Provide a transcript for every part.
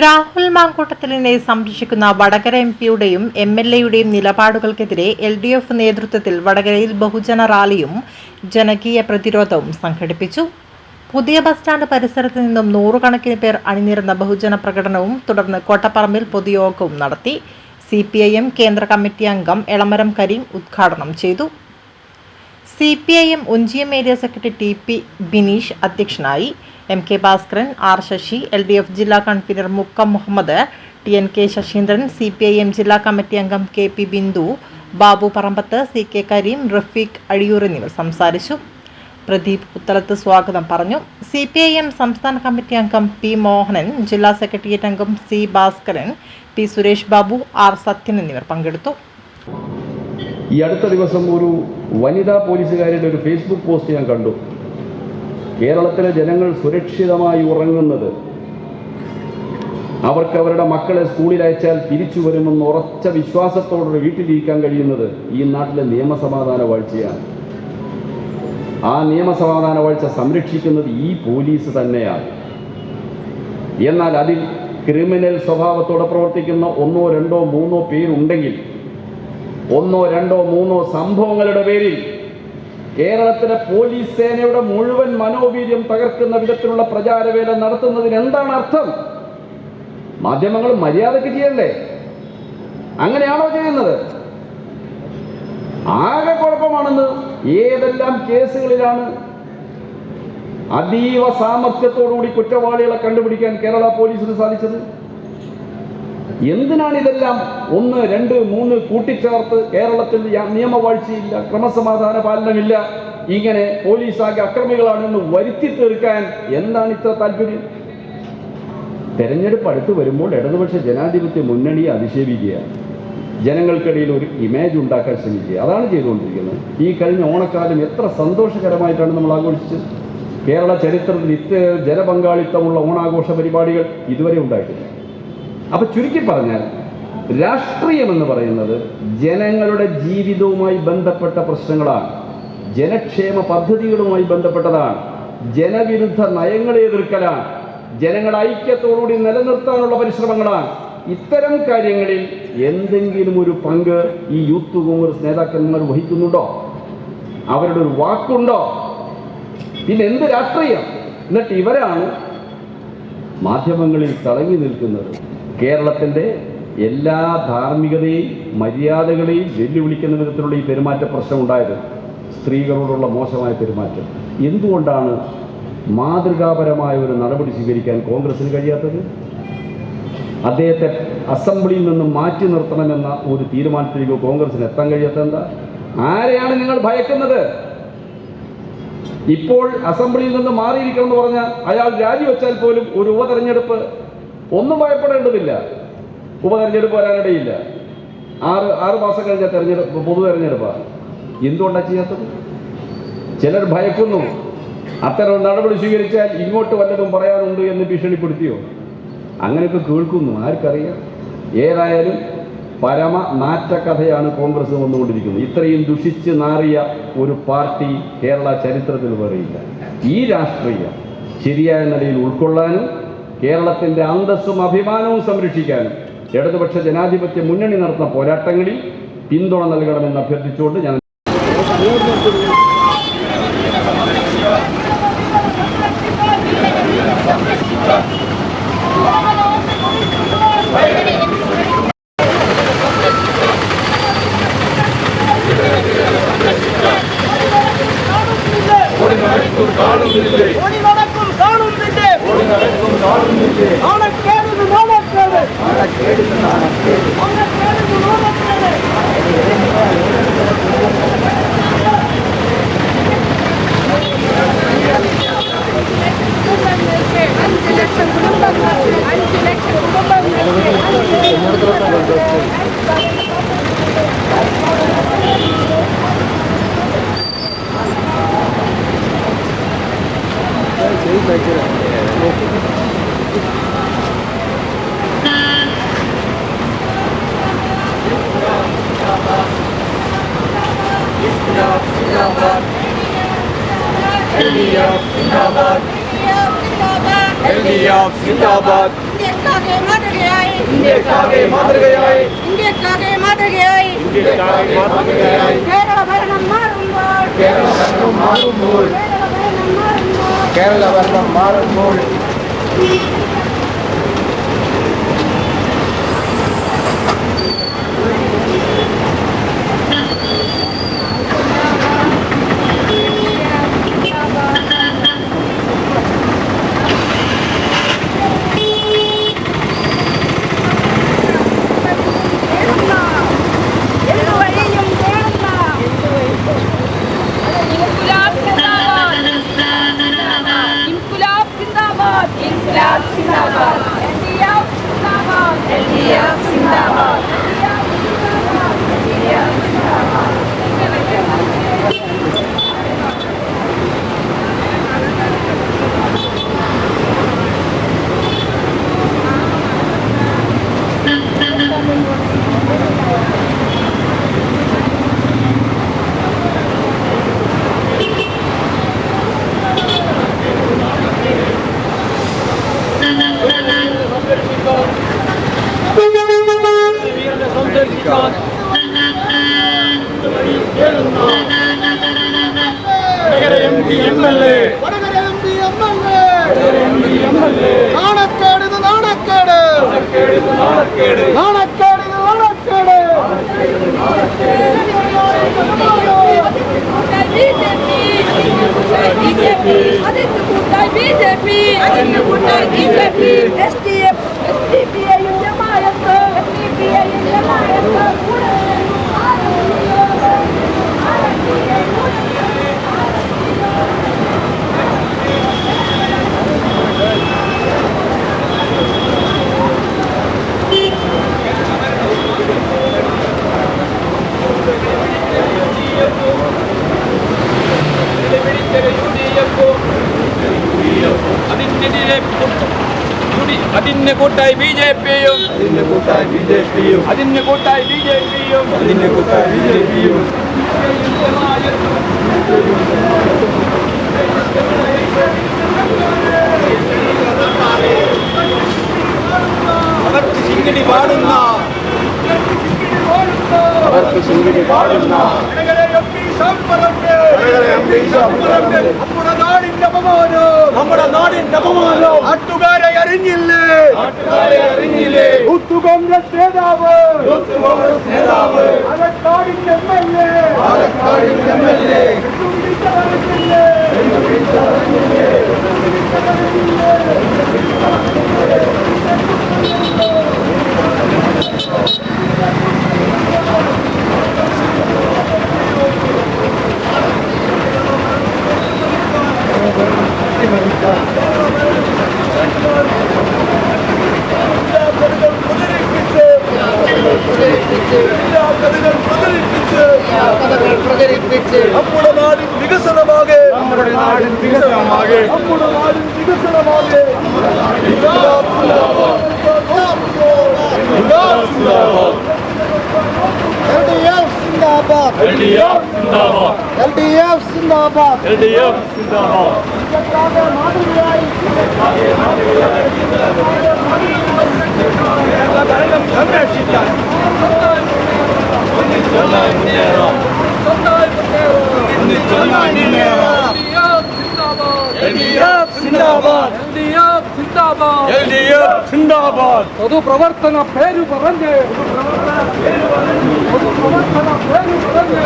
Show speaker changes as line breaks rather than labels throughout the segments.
രാഹുൽ മാങ്കൂട്ടത്തിലിനെ സംരക്ഷിക്കുന്ന വടകര എം പിയുടെയും എം എൽ എയുടെയും നിലപാടുകൾക്കെതിരെ എൽ ഡി എഫ് നേതൃത്വത്തിൽ വടകരയിൽ ബഹുജന റാലിയും ജനകീയ പ്രതിരോധവും സംഘടിപ്പിച്ചു. പുതിയ ബസ് സ്റ്റാൻഡ് പരിസരത്ത് നിന്നും നൂറുകണക്കിന് പേർ അണിനിരന്ന ബഹുജന പ്രകടനവും തുടർന്ന് കോട്ടപ്പറമ്പിൽ പൊതുയോഗവും നടത്തി. സി പി ഐ എം കേന്ദ്ര കമ്മിറ്റി അംഗം എളമരം കരീം ഉദ്ഘാടനം ചെയ്തു. C P I M Onchiyam area secretary T P Bineesh അധ്യക്ഷനായി. M K Bhaskaran R Sasi L D F ജില്ലാ convener Mukkam Muhammad T N K Sasindran C P I M ജില്ലാ committee അംഗം K P Bindu Babu Parambath C K Kareem Rafeeq Azhiyur എന്നിവർ സംസാരിച്ചു. പ്രദീപ് പുത്തലത്ത് സ്വാഗതം പറഞ്ഞു. C P I M സംസ്ഥാന committee അംഗം P Mohanan ജില്ലാ സെക്രട്ടേറിയറ്റ് അംഗം C Bhaskaran P Suresh Babu R Sathyan എന്നിവർ പങ്കെടുത്തു.
ഈ അടുത്ത ദിവസം ഒരു വനിതാ പോലീസുകാരുടെ ഒരു ഫേസ്ബുക്ക് പോസ്റ്റ് ഞാൻ കണ്ടു. കേരളത്തിലെ ജനങ്ങൾ സുരക്ഷിതമായി ഉറങ്ങുന്നത്. അവർക്ക് അവരുടെ മക്കളെ സ്കൂളിൽ അയച്ചാൽ തിരിച്ചു വരുമെന്ന് ഉറച്ച വിശ്വാസത്തോടെ വീട്ടിലിരിക്കാൻ കഴിയുന്നത് ഈ നാട്ടിലെ നിയമസമാധാന വാഴ്ചയാണ്. ആ നിയമസമാധാന വാഴ്ച സംരക്ഷിക്കുന്നത് ഈ പോലീസ് തന്നെയാണ്. എന്നാൽ അതിൽ ക്രിമിനൽ സ്വഭാവത്തോടെ പ്രവർത്തിക്കുന്ന ഒന്നോ രണ്ടോ മൂന്നോ പേരുണ്ടെങ്കിൽ ഒന്നോ രണ്ടോ മൂന്നോ സംഭവങ്ങളുടെ പേരിൽ കേരളത്തിലെ പോലീസ് സേനയുടെ മുഴുവൻ മനോവീര്യം തകർക്കുന്ന വിധത്തിലുള്ള പ്രചാരവേല നടത്തുന്നതിന് എന്താണ് അർത്ഥം? മാധ്യമങ്ങൾ മര്യാദയ്ക്ക് ചെയ്യണ്ടേ? അങ്ങനെയാണോ ചെയ്യുന്നത്? ആകെ കുഴപ്പമാണെന്ന് ഏതെല്ലാം കേസുകളിലാണ് അതീവ സാമർത്ഥ്യത്തോടുകൂടി കുറ്റവാളികളെ കണ്ടുപിടിക്കാൻ കേരള പോലീസിന് സാധിച്ചത്? എന്തിനാണ് ഇതെല്ലാം ഒന്ന് രണ്ട് മൂന്ന് കൂട്ടിച്ചേർത്ത് കേരളത്തിൽ നിയമവാഴ്ചയില്ല ക്രമസമാധാന പാലനമില്ല ഇങ്ങനെ പോലീസ് ആകെ അക്രമികളാണെന്ന് വരുത്തി തീർക്കാൻ എന്താണ് ഇത്ര താല്പര്യം? തെരഞ്ഞെടുപ്പ് അടുത്ത് വരുമ്പോൾ ഇടതുപക്ഷ ജനാധിപത്യ മുന്നണിയെ അധിക്ഷേപിക്കുക. ജനങ്ങൾക്കിടയിൽ ഒരു ഇമേജ് ഉണ്ടാക്കാൻ ശ്രമിക്കുക. അതാണ് ചെയ്തുകൊണ്ടിരിക്കുന്നത്. ഈ കഴിഞ്ഞ ഓണക്കാലം എത്ര സന്തോഷകരമായിട്ടാണ് നമ്മൾ ആഘോഷിച്ചത്. കേരള ചരിത്രത്തിൽ ഇത്ര ജനപങ്കാളിത്തമുള്ള ഓണാഘോഷ പരിപാടികൾ ഇതുവരെ ഉണ്ടായിട്ടില്ല. അപ്പൊ ചുരുക്കി പറഞ്ഞാൽ രാഷ്ട്രീയം എന്ന് പറയുന്നത് ജനങ്ങളുടെ ജീവിതവുമായി ബന്ധപ്പെട്ട പ്രശ്നങ്ങളാണ്. ജനക്ഷേമ പദ്ധതികളുമായി ബന്ധപ്പെട്ടതാണ്. ജനവിരുദ്ധ നയങ്ങളെ എതിർക്കലാണ്. ജനങ്ങളെ ഐക്യത്തോടുകൂടി നിലനിർത്താനുള്ള പരിശ്രമങ്ങളാണ്. ഇത്തരം കാര്യങ്ങളിൽ എന്തെങ്കിലും ഒരു പങ്ക് ഈ യൂത്ത് കോൺഗ്രസ് നേതാക്കന്മാർ വഹിക്കുന്നുണ്ടോ? അവരുടെ ഒരു വാക്കുണ്ടോ? പിന്നെ എന്ത് രാഷ്ട്രീയം? എന്നിട്ട് ഇവരാണ് മാധ്യമങ്ങളിൽ തിളങ്ങി നിൽക്കുന്നത്. കേരളത്തിന്റെ എല്ലാ ധാർമ്മികതയും മര്യാദകളെയും വെല്ലുവിളിക്കുന്ന വിധത്തിലുള്ള ഈ പെരുമാറ്റ പ്രശ്നം ഉണ്ടായത് സ്ത്രീകളോടുള്ള മോശമായ പെരുമാറ്റം. എന്തുകൊണ്ടാണ് മാതൃകാപരമായ ഒരു നടപടി സ്വീകരിക്കാൻ കോൺഗ്രസിന് കഴിയാത്തത്? അദ്ദേഹത്തെ അസംബ്ലിയിൽ നിന്ന് മാറ്റി നിർത്തണമെന്ന ഒരു തീരുമാനത്തിലേക്ക് കോൺഗ്രസിന് എത്താൻ കഴിയാത്ത എന്താ? ആരെയാണ് നിങ്ങൾ ഭയക്കുന്നത്? ഇപ്പോൾ അസംബ്ലിയിൽ നിന്ന് മാറിയിരിക്കണം എന്ന് പറഞ്ഞാൽ അയാൾ രാജിവെച്ചാൽ പോലും ഒരു ഉപതെരഞ്ഞെടുപ്പ് ഒന്നും ഭയപ്പെടേണ്ടതില്ല. ഉപതെരഞ്ഞെടുപ്പ് വരാനിടയില്ല. ആറ് ആറ് മാസം കഴിഞ്ഞ തെരഞ്ഞെടുപ്പ് പൊതു തെരഞ്ഞെടുപ്പാണ് എന്തുകൊണ്ടാണ് ചെയ്യാത്തത്? ചിലർ ഭയക്കുന്നു. അത്തരം നടപടി സ്വീകരിച്ചാൽ ഇങ്ങോട്ട് വല്ലതും പറയാനുണ്ട് എന്ന് ഭീഷണിപ്പെടുത്തിയോ? അങ്ങനെയൊക്കെ കേൾക്കുന്നു. ആർക്കറിയാം? ഏതായാലും പരമ നാറ്റക്കഥയാണ് കോൺഗ്രസ് വന്നുകൊണ്ടിരിക്കുന്നത്. ഇത്രയും ദുഷിച്ച് നാറിയ ഒരു പാർട്ടി കേരള ചരിത്രത്തിൽ വേറെയില്ല. ഈ രാഷ്ട്രീയം ശരിയായ നിലയിൽ ഉൾക്കൊള്ളാനും കേരളത്തിന്റെ അന്തസ്സും അഭിമാനവും സംരക്ഷിക്കാനും ഇടതുപക്ഷ ജനാധിപത്യ മുന്നണി നടത്തുന്ന പോരാട്ടങ്ങളിൽ പിന്തുണ നൽകണമെന്ന് അഭ്യർത്ഥിച്ചുകൊണ്ട് ഞാൻ
ഓടി LDF സിന്ദാബാദ് ഇന്ത്യൻ
ഇന്ത്യക്കാകെ മാതൃകയായി
ഇന്ത്യക്കാകെ മാതൃകയായി
ഇന്ത്യക്കാകെ മാതൃകയായി
ഇന്ത്യക്കാകെ മാതൃകയായി
കേരള ഭരണം മാറുമ്പോൾ
കേരള ഭരണം മാറുമ്പോൾ
Vadakara M P M L A നാണക്കേട് ഇത് നാണക്കേട് നാണക്കേട് ഇത് നാണക്കേട്
BJP S D F S D P ഐയും ജമായത്ത് എസ് ഡി പി ഐയും ജമായത്ത്
അതിന് കൂട്ടായി ബി ജെ പിയും
അതിന്റെ കൂട്ടായി ബി ജെ പിയും
അതിന് കൂട്ടായി ബി ജെ പിയും
അതിന്റെ കൂട്ടായി ബി ജെ പിയും
അവർക്ക് ചിങ്കിടി പാടുന്ന
അവർക്ക് ശിങ്കിടി പാടുന്ന
നമ്മുടെ നാടിന്റെ അപമാനം നാട്ടുകാരെ അറിഞ്ഞില്ലേ? കോൺഗ്രസ് നേതാവ്. പാലക്കാടിന്റെ എം എൽ എ.
പാലക്കാടിന്റെ എം എൽ എ.
നമ്മുടെ LDF
നാടിന്
ഇന്ത്യക്കാകെ മാതൃകയായി
സംരക്ഷിക്കാൻ. ಜಿಂದಾಬಾದ್
ಅದು ಪ್ರವರ್ತನ ಪೇರು ಬರಂದೆ ಅದು ಪ್ರವರ್ತನ
ಪೇರು ಬರಂದೆ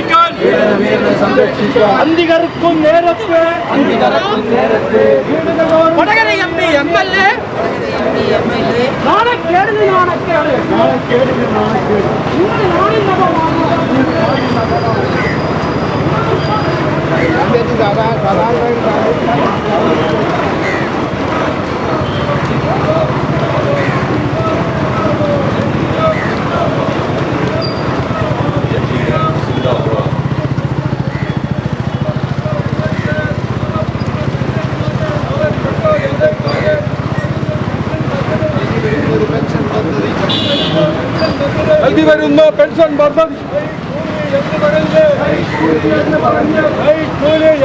സംരക്ഷിക്കാൻ
സംരക്ഷിക്കാൻ
അന്തികർക്കും നേരത്തെ
Vadakara M P M L A
നാണക്കേടിന് നാണക്കേട് നിങ്ങളുടെ നാടിന്റെ അപമാനം പെൻഷൻ പദ്ധതി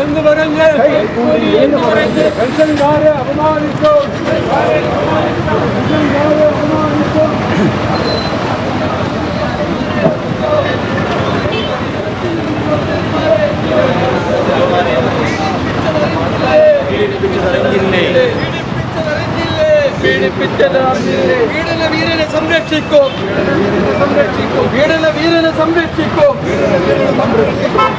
എന്ന് പറഞ്ഞ്
വീടിനെ വീരനെ സംരക്ഷിക്കും സംരക്ഷിക്കും വീടിനെ വീരനെ സംരക്ഷിക്കും
സംരക്ഷിക്കും